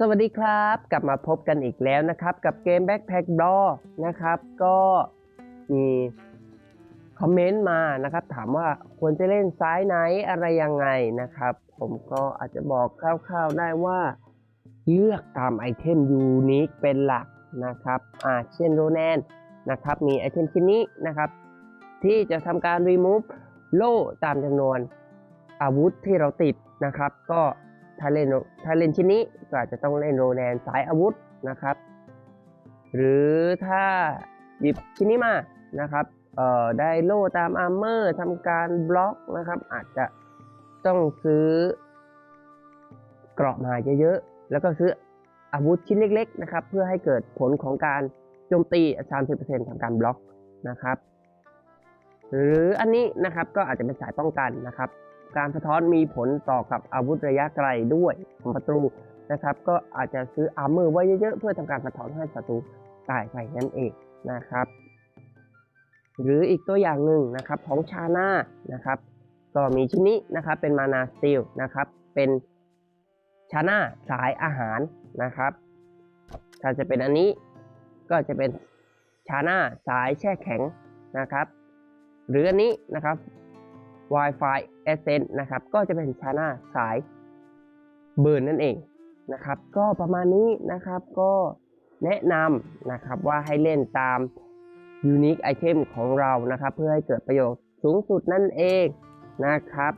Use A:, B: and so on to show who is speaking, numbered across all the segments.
A: สวัสดีครับ กลับมาพบกันอีกแล้วนะครับ กับเกม Backpack b r a w นะครับ ก็มีคอมเมนต์มานะครับ ถามว่าควรจะเล่นซ้ายไหนอะไรยังไงนะครับ ผมก็อาจจะบอกคร่าวๆได้ว่า เลือกตามไอเทมยูนิคเป็นหลักนะครับอ่าเช่นโรแนนนะครับมีไอเทมชิ้นนี้นะครับ ที่จะทำการ remove โล่ตามจำนวนอาวุธที่เราติดนะครับ ก็ ถ้าเล่นถ้าเล่นชิ้นนี้ก็อาจจะต้องเล่นโรแนนสายอาวุธนะครับ หรือถ้าหยิบชิ้นนี้มานะครับเอ่อได้โล่ตามอาร์เมอร์ทำการบล็อกนะครับ อาจจะต้องซื้อเกราะมาเยอะๆ แล้วก็ซื้ออาวุธชิ้นเล็ก ๆ นะครับ เพื่อให้เกิดผลของการโจมตี 30%ทำการบล็อกนะครับ หรืออันนี้นะครับก็อาจจะเป็นสายป้องกันนะครับ การสะท้อนมีผลต่อกับอาวุธระยะไกลด้วยของศัตรูนะครับ ก็อาจจะซื้ออาร์เมอร์ไว้เยอะๆ เพื่อทำการสะท้อนให้ศัตรูตายไปนั่นเองนะครับ หรืออีกตัวอย่างหนึ่งนะครับของชาน่านะครับ ก็มีชิ้นนี้นะครับเป็นมานาสตีลนะครับเป็นชาน่าสายอาหารนะครับ ถ้าจะเป็นอันนี้ก็จะเป็นชาน่าสายแช่แข็งนะครับ หรืออันนี้นะครับ Wi-Fi Essence นะครับ ก็จะเป็นชาน่าสายเบิร์นนั่นเองนะครับ ก็ประมาณนี้นะครับก็แนะนำนะครับว่าให้เล่นตาม Unique Item ของเรานะครับ เพื่อให้เกิดประโยชน์สูงสุดนั่นเองนะครับ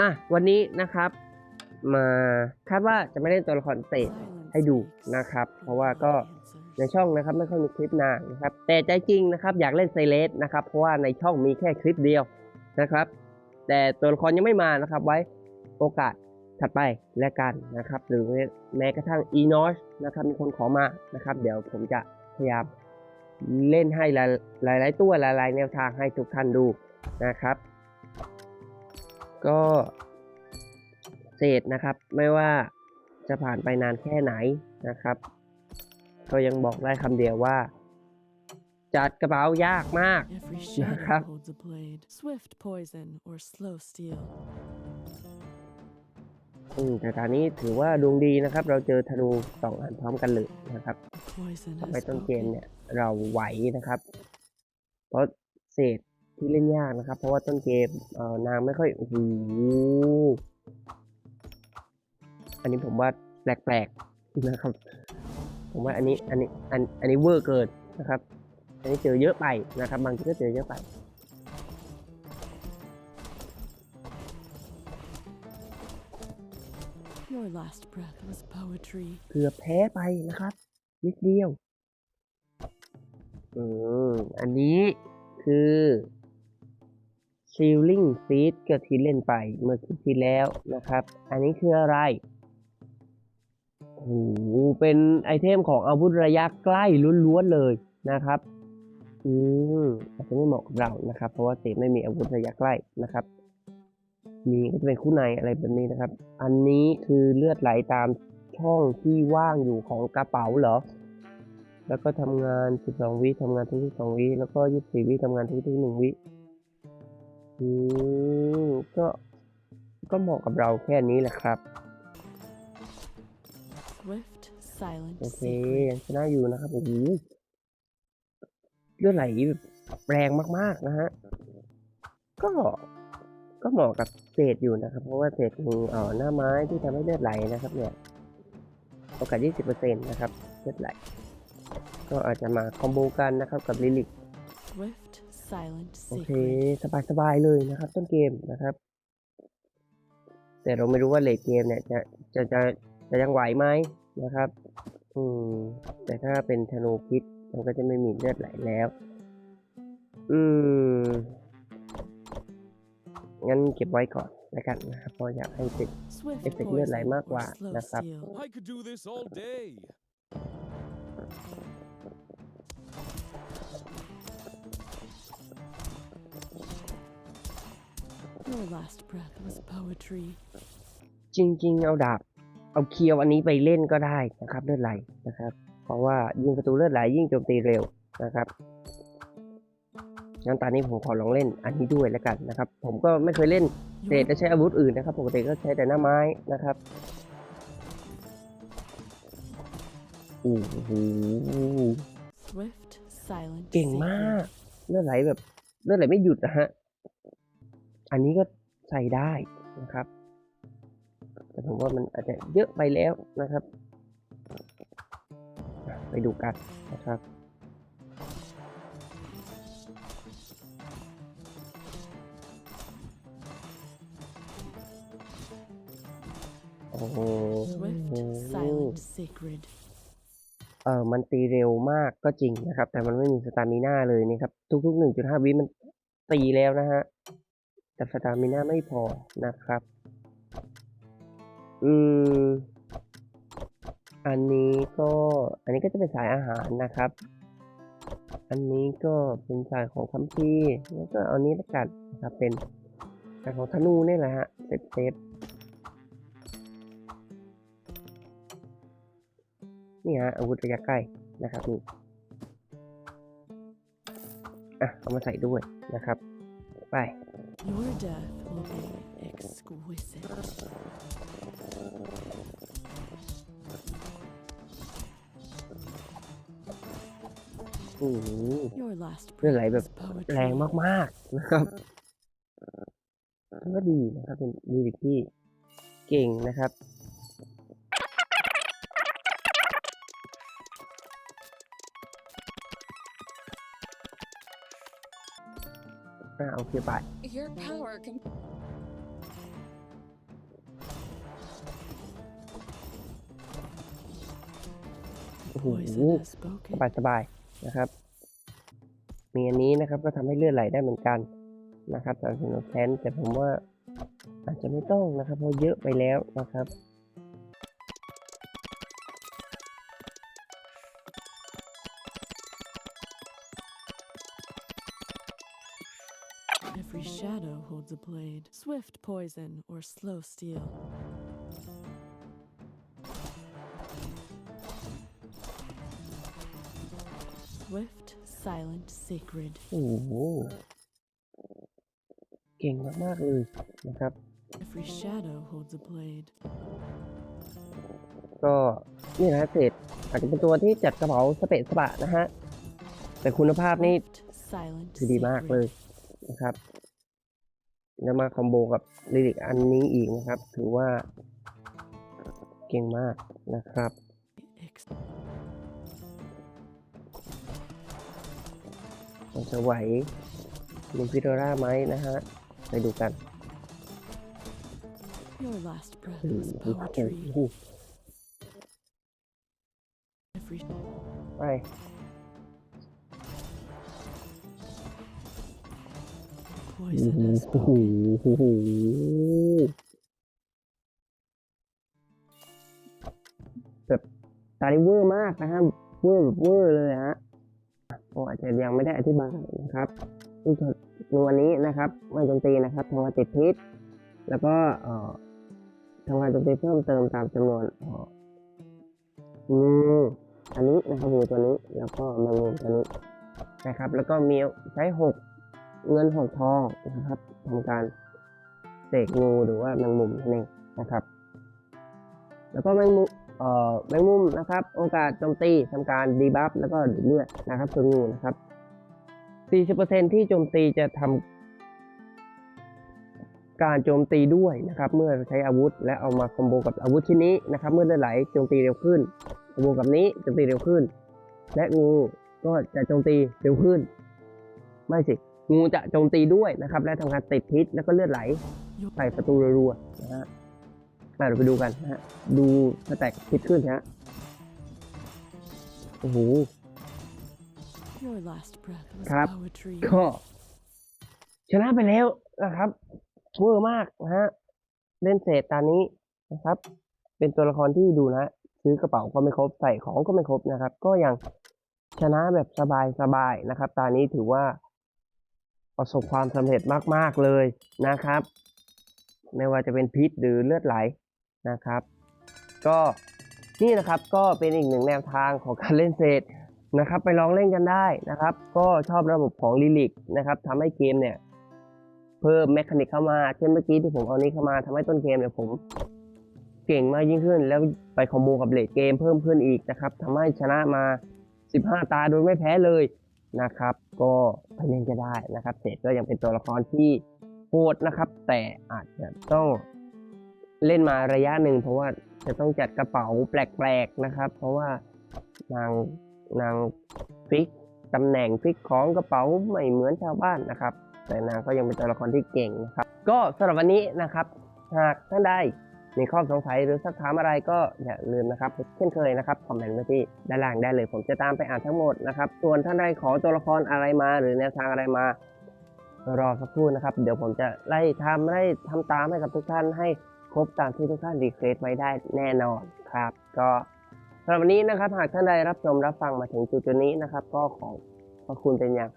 A: อะวันนี้นะครับ มาคาดว่าจะไม่เล่นตัวละครเศษให้ดูนะครับ เพราะว่าก็ในช่องนะครับไม่ค่อยมีคลิปนานนะครับแต่ใจจริงนะครับอยากเล่นไซเลสนะครับเพราะว่าในช่องมีแค่คลิปเดียว นะครับ แต่ตัวละครยังไม่มานะครับ ไว้โอกาสถัดไปแล้วกันนะครับ หรือแม้กระทั่ง e n o s นะครับมีคนขอมานะครับ เดี๋ยวผมจะพยายามเล่นให้หลายหลายๆตัวหลายๆ แนวทางให้ทุกท่านดูนะครับ ก็เศษนะครับไม่ว่าจะผ่านไปนานแค่ไหนนะครับ ก็ยังบอกได้คำเดียวว่า จัดกระเป๋ายากมาก
B: Every
A: Yeah.
B: shadow holds a blade. Swift poison or slow steel.
A: อืมแต่ตอนนี้ถือว่าดวงดีนะครับ เราเจอธนูสองอันพร้อมกันเลยนะครับ
B: Poison
A: ทำ
B: has
A: ไปต้นเกม
B: spoken.
A: เนี่ยเราไหวนะครับ เพราะเศษที่เล่นยากนะครับ เพราะว่าต้นเกมเอ่อนางไม่ค่อยโอ้โหอันนี้ผมว่าแปลกๆนะครับ ผมว่าอันนี้อันนี้อันอันนี้เวอร์เกินนะครับ อันนี้เจอเยอะไปนะครับ บางทีก็เจอเยอะไป
B: Your last breath was poetry.
A: เกือบแพ้ไปนะครับ นิดเดียวอืมอันนี้คือ Sealing Seed ก็ที่เล่นไปเมื่อคลิปที่แล้วนะครับ อันนี้คืออะไรโอ้โหเป็นไอเทมของอาวุธระยะใกล้ล้วนๆเลยนะครับ อืมอาจจะไม่เหมาะกับเรานะครับ เพราะว่าเศษไม่มีอาวุธระยะใกล้นะครับ มีก็จะเป็นคู่ในอะไรแบบนี้นะครับ อันนี้คือเลือดไหลตามช่องที่ว่างอยู่ของกระเป๋าเหรอ แล้วก็ทำงาน 12 วิทำงานทุกๆ2วิ แล้วก็ 24 วิทำงานทุกๆ1วิ อืมก็ ก็เหมาะกับเราแค่นี้แหละครับ
B: Swift, silent,
A: โอเค
B: sacred.
A: ยังชนะอยู่นะครับโอ้โห เลือดไหลแบบแรงมากๆนะฮะ ก็ ก็เหมาะกับเศษอยู่นะครับ เพราะว่าเศษมีเอ่อหน้าไม้ที่ทำให้เลือดไหลนะครับ เนี่ย โอกาส 20%นะครับ เลือดไหล ก็อาจจะมาคอมโบกันนะครับกับลิลิก
B: Swift, silent,
A: โอเค
B: sacred.
A: สบายๆเลยนะครับ ต้นเกมนะครับ แต่เราไม่รู้ว่าเลทเกมเนี่ยจะจะจะจะยังไหวไหมนะครับ อืม แต่ถ้าเป็นธนูพิษ มันก็จะไม่มีเลือดไหลแล้ว อืม งั้นเก็บไว้ก่อนแล้วกันนะครับเพราะอยากให้ติด
B: Swift
A: เอฟเฟกต์เลือดไหล
B: poison
A: มากกว่า
B: or slow
A: นะครับ
B: steel.
C: I could do this all day.
B: Your last breath was poetry.
A: จริงๆ เอาดาบ เอาเคียวอันนี้ไปเล่นก็ได้นะครับเลือดไหลนะครับ เพราะว่ายิงประตูเลือดไหลยิ่งโจมตีเร็วนะครับงั้นตอนนี้ผมขอลองเล่นอันนี้ด้วยแล้วกันนะครับ ผมก็ไม่เคยเล่นเศษ
B: Your
A: จะใช้อาวุธอื่นนะครับปกติก็ใช้แต่หน้าไม้นะครับโอ้โห
B: Swift, silent,
A: เก่งมาก
B: sacred.
A: เลือดไหลแบบเลือดไหลไม่หยุดนะฮะอันนี้ก็ใส่ได้นะครับ แต่ผมว่ามันอาจจะเยอะไปแล้วนะครับอะ ไปดูกันนะครับโอ้โห
B: Swift, silent, sacred.
A: เออมันตีเร็วมากก็จริงนะครับ แต่มันไม่มีสตามิน่าเลยนี่ครับ ทุกๆ1.5วิมันตีแล้วนะฮะ แต่สตามิน่าไม่พอนะครับ อืม อันนี้ก็อันนี้ก็จะเป็นสายอาหารนะครับ อันนี้ก็เป็นสายของคัมภีร์แล้วก็เอานี้ละกันนะครับเป็นสายของธนูนี่แหละฮะเซฟเซฟนี่ฮะอาวุธระยะใกล้นะครับนี่อะเอามาใส่ด้วยนะครับ ไป
B: Your death will be exquisite.
A: อืม
B: Your last
A: เลือดไหล
B: breath
A: แบบ
B: is poetry.
A: แรงมากๆนะครับก็ดีนะครับเป็นดีวิกที่เก่งนะครับอ่าโอเคไป
C: Your power can
A: โอ้โห
B: Poison has
A: ส
B: spoken.
A: บายสบายๆ นะครับ มีอันนี้นะครับก็ทำให้เลือดไหลได้เหมือนกันนะครับสารสินแทนแต่ผมว่าอาจจะไม่ต้องนะครับเพราะเยอะไปแล้วนะครับ
B: Every shadow holds a blade. Swift poison or slow steel. Swift, silent, sacred.
A: โอ้โหเก่งมากๆเลยนะครับ
B: Every shadow holds a blade.
A: ก็นี่นะฮะเศษอาจจะเป็นตัวที่จัดกระเป๋าสเปะสปะนะฮะ แต่คุณภาพนี่
B: Swift, silent,
A: คือดีมากเลย
B: sacred.
A: นะครับแล้วมาคอมโบกับลิลิกอันนี้อีกนะครับ ถือว่าเก่งมากนะครับ มันจะไหวลุงพิโดราไหมนะฮะ ไปดูกัน
B: Your last breath
A: โอ้
B: is
A: โห
B: poetry.
A: โอ้โห
B: Every
A: ไปโอ้
B: poison has
A: โห
B: spoken.
A: โอ้โหแบบตาลิเวอร์มากนะฮะ เวอร์แบบเวอร์เลยฮะ ก็อาจจะยังไม่ได้อธิบายนะครับลูกในวันนี้นะครับไม่โจมตีนะครับทำงานติดพิษ แล้วก็ทำงานโจมตีเพิ่มเติมตามจำนวนเอ่องูอันนี้นะครับงูตัวนี้แล้วก็แมงมุมตัวนี้นะครับ แล้วก็มีใช้หกเงินหกทองนะครับทำการเสกงูหรือว่าแมงมุมนั่นเองนะครับ แล้วก็แมงมุม แมงมุมนะครับ โอกาสโจมตีทำการดีบัฟแล้วก็ดูดเลือดนะครับส่วงูนะครับ 40%ที่โจมตีจะทำการโจมตีด้วยนะครับ เมื่อใช้อาวุธ และเอามาคอมโบกับอาวุธชิ้นนี้นะครับ เมื่อเลือดไหลโจมตีเร็วขึ้นคอมโบกับนี้โจมตีเร็วขึ้น และงูก็จะโจมตีเร็วขึ้น ไม่สิงูจะโจมตีด้วยนะครับ และทำการติดพิษแล้วก็เลือดไหลใส่ประตูรัวๆนะฮะ อะเดี๋ยวไปดูกันนะฮะ ดูสแต็กพิษขึ้นนะฮะ โอ้โห
B: Your last breath was
A: ครับ
B: poetry.
A: ก็ชนะไปแล้วนะครับเวอร์มากนะฮะ เล่นเศษตานี้นะครับ เป็นตัวละครที่ดูนะ ซื้อกระเป๋าก็ไม่ครบใส่ของก็ไม่ครบนะครับ ก็ยังชนะแบบสบายๆนะครับ ตานี้ถือว่า ประสบความสำเร็จมากๆเลยนะครับ ไม่ว่าจะเป็นพิษหรือเลือดไหล นะครับ ก็นี่นะครับก็เป็นอีกหนึ่งแนวทางของการเล่นเศษนะครับ ไปลองเล่นกันได้นะครับ ก็ชอบระบบของลิลิกนะครับทำให้เกมเนี่ย เพิ่มแมคานิกเข้ามาเช่นเมื่อกี้ที่ผมเอานี้เข้ามาทำให้ต้นเกมเนี่ยผมเก่งมากยิ่งขึ้น แล้วไปคอมโบกับเลดเกมเพิ่มขึ้นอีกนะครับทำให้ชนะมา 15 ตาโดยไม่แพ้เลยนะครับ ก็ไปเล่นก็ได้นะครับเศษก็ยังเป็นตัวละครที่โหดนะครับ แต่อาจจะต้อง เล่นมาระยะหนึ่งเพราะว่าจะต้องจัดกระเป๋าแปลกๆนะครับ เพราะว่านางนางฟิกตำแหน่งฟิกของกระเป๋าไม่เหมือนชาวบ้านนะครับ แต่นางก็ยังเป็นตัวละครที่เก่งนะครับ ก็สำหรับวันนี้นะครับ หากท่านใดมีข้อสงสัยหรือสักถามอะไรก็อย่าลืมนะครับเช่นเคยนะครับคอมเมนต์ไว้ที่ด้านล่างได้เลย ผมจะตามไปอ่านทั้งหมดนะครับ ส่วนท่านใดขอตัวละครอะไรมา หรือแนวทางอะไรมารอสักครู่นะครับ เดี๋ยวผมจะไล่ทำไล่ทำตามให้กับทุกท่านให้ ครบตามที่ทุกท่านรีเควสไว้ได้แน่นอนครับ ก็สำหรับวันนี้นะครับ หากท่านใดรับชมรับฟังมาถึงจุดนี้นะครับ ก็ขอขอบคุณเป็นอย่าง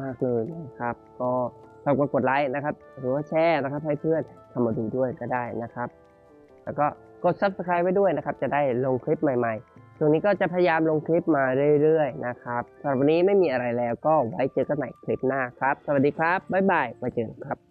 A: มากๆเลยนะครับ ก็ฝากกดไลค์นะครับ หรือว่าแชร์นะครับ ให้เพื่อนเข้ามาดูด้วยก็ได้นะครับ แล้วก็กด subscribe ไว้ด้วยนะครับ จะได้ลงคลิปใหม่ๆช่วงนี้ก็จะพยายามลงคลิปมาเรื่อยๆนะครับสำหรับวันนี้ไม่มีอะไรแล้วก็ไว้เจอกันใหม่คลิปหน้าครับ สวัสดีครับ บ๊ายบายไว้เจอกันครับ